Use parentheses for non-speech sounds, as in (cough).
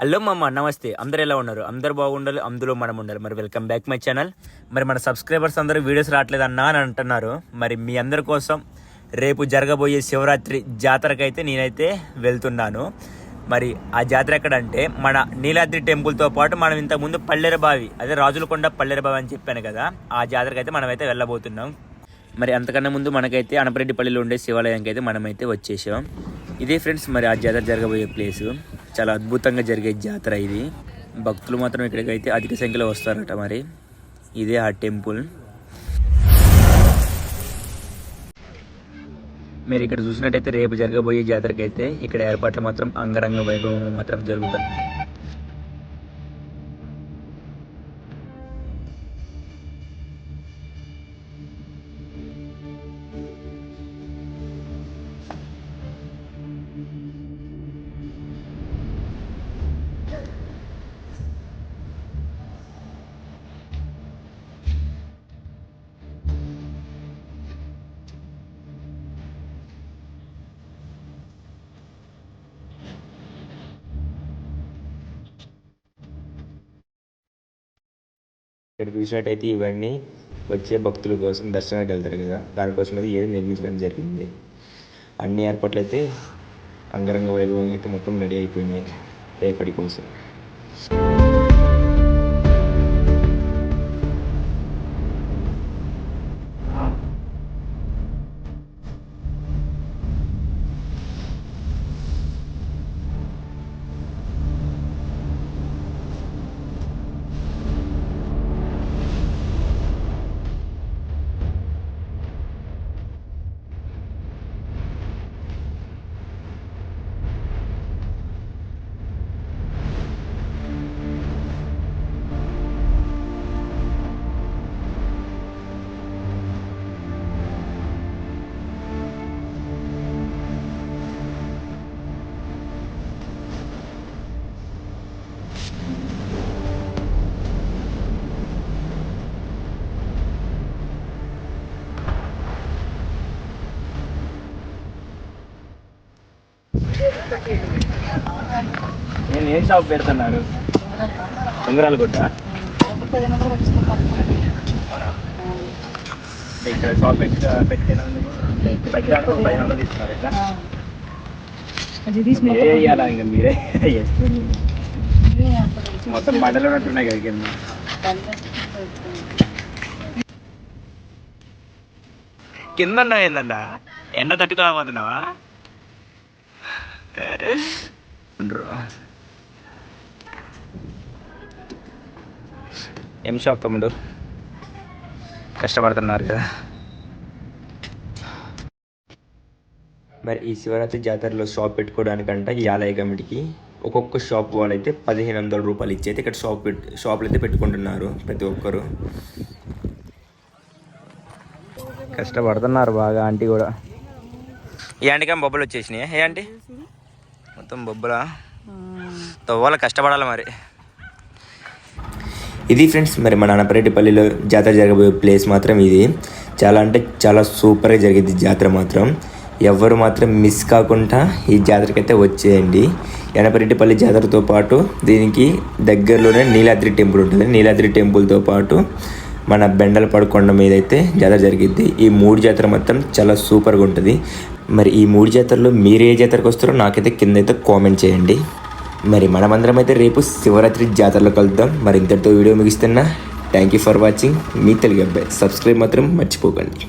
Hello మామ నమస్తే. అందరు ఎలా ఉన్నారు? అందరు బాగుండాలి అందులో మనం ఉండాలి. మరి వెల్కమ్ బ్యాక్ మై ఛానల్ మరి మన సబ్స్క్రైబర్స్ అందరూ వీడియోస్ రావట్లేదు అన్నా అని అంటున్నారు. మరి మీ అందరి కోసం రేపు జరగబోయే శివరాత్రి జాతరకైతే నేనైతే వెళ్తున్నాను. మరి ఆ జాతర ఎక్కడంటే మన నీలాద్రి టెంపుల్తో పాటు మనం ఇంతకుముందు పల్లెరబావి అదే రాజులకొండ పల్లెరబావి అని చెప్పాను కదా ఆ జాతరకైతే మనమైతే వెళ్ళబోతున్నాం. మరి అంతకన్నా ముందు మనకైతే అనపరెడ్డిపల్లిలో ఉండే శివాలయానికి అయితే మనమైతే వచ్చేసాం. ఇదే ఫ్రెండ్స్ మరి ఆ జాతర జరగబోయే ప్లేసు చాలా అద్భుతంగా జరిగే జాతర ఇది. భక్తులు మాత్రం ఇక్కడికి అయితే అధిక సంఖ్యలో వస్తారట మరి. ఇదే ఆ టెంపుల్. మీరు ఇక్కడ చూసినట్టయితే రేపు జరగబోయే జాతరకైతే ఇక్కడ ఏర్పాట్లు మాత్రం అంగరంగ వైభవం మాత్రం జరుగుతుంది ఇక్కడ చూసినట్టయితే ఇవన్నీ వచ్చే భక్తుల కోసం దర్శనానికి వెళ్తారు కదా. దానికోసం అయితే ఏది నిర్మించడం జరిగింది. అన్ని ఏర్పాట్లు అయితే అంగరంగ వైభవం అయితే మొత్తం రెడీ అయిపోయినాయి రేపటి కోసం. నేను ఏం షాప్ పెడుతున్నారు ఉంగరాలు గుట్ట ఇక్కడ షాప్ పెట్టి పెట్టిన ఏ ఇంకా? మీరే మొత్తం బండలు ఉన్నట్టున్నాయి కదా కింద. కింద ఏందన్నా? ఎండ తట్టుకోకపోతున్నావా ఉండ్రు. (laughs) ఏం షాప్ తమ్ముడు? కష్టపడుతున్నారు కదా. మరి ఈ శివరాత్రి జాతరలో షాప్ పెట్టుకోవడానికంట ఈ ఆలయ కమిటీకి ఒక్కొక్క షాప్ వాళ్ళైతే పదిహేను వందల రూపాయలు ఇచ్చి అయితే ఇక్కడ షాప్ పెట్ షాపులు అయితే పెట్టుకుంటున్నారు ప్రతి ఒక్కరు. కష్టపడుతున్నారు బాగా ఆంటీ కూడా. ఈ ఆంటీకి బొబ్బలు వచ్చేసినాయి? ఏ ఆంటీ? మొత్తం బొబ్బలా. తవ్వాల కష్టపడాలి మరి. ఇది ఫ్రెండ్స్ మరి మన అనపరెడ్డిపల్లిలో జాతర జరగబోయే ప్లేస్ మాత్రం ఇది. చాలా అంటే చాలా సూపర్గా జరిగింది జాతర మాత్రం. ఎవరు మాత్రం మిస్ కాకుండా ఈ జాతరకైతే వచ్చేయండి. ఎనపరెడ్డిపల్లి జాతరతో పాటు దీనికి దగ్గరలోనే నీలాద్రి టెంపుల్ ఉంటుంది. నీలాద్రి టెంపుల్తో పాటు మన బెండలపాడు కొండ మీద అయితే జాతర జరిగిద్ది ఈ మూడు జాతర మొత్తం చాలా సూపర్గా ఉంటుంది. మరి ఈ మూడు జాతరలో మీరు ఏ జాతరకు వస్తారో నాకైతే కింద అయితే కామెంట్ చేయండి. మరి మనమందరం అయితే రేపు శివరాత్రి జాతరలో కలుద్దాం. మరి ఇంతటితో వీడియో ముగిస్తున్నా. థ్యాంక్ యూ ఫర్ వాచింగ్ మీ తెలుగు అబ్బాయి. సబ్స్క్రైబ్ మాత్రం మర్చిపోకండి.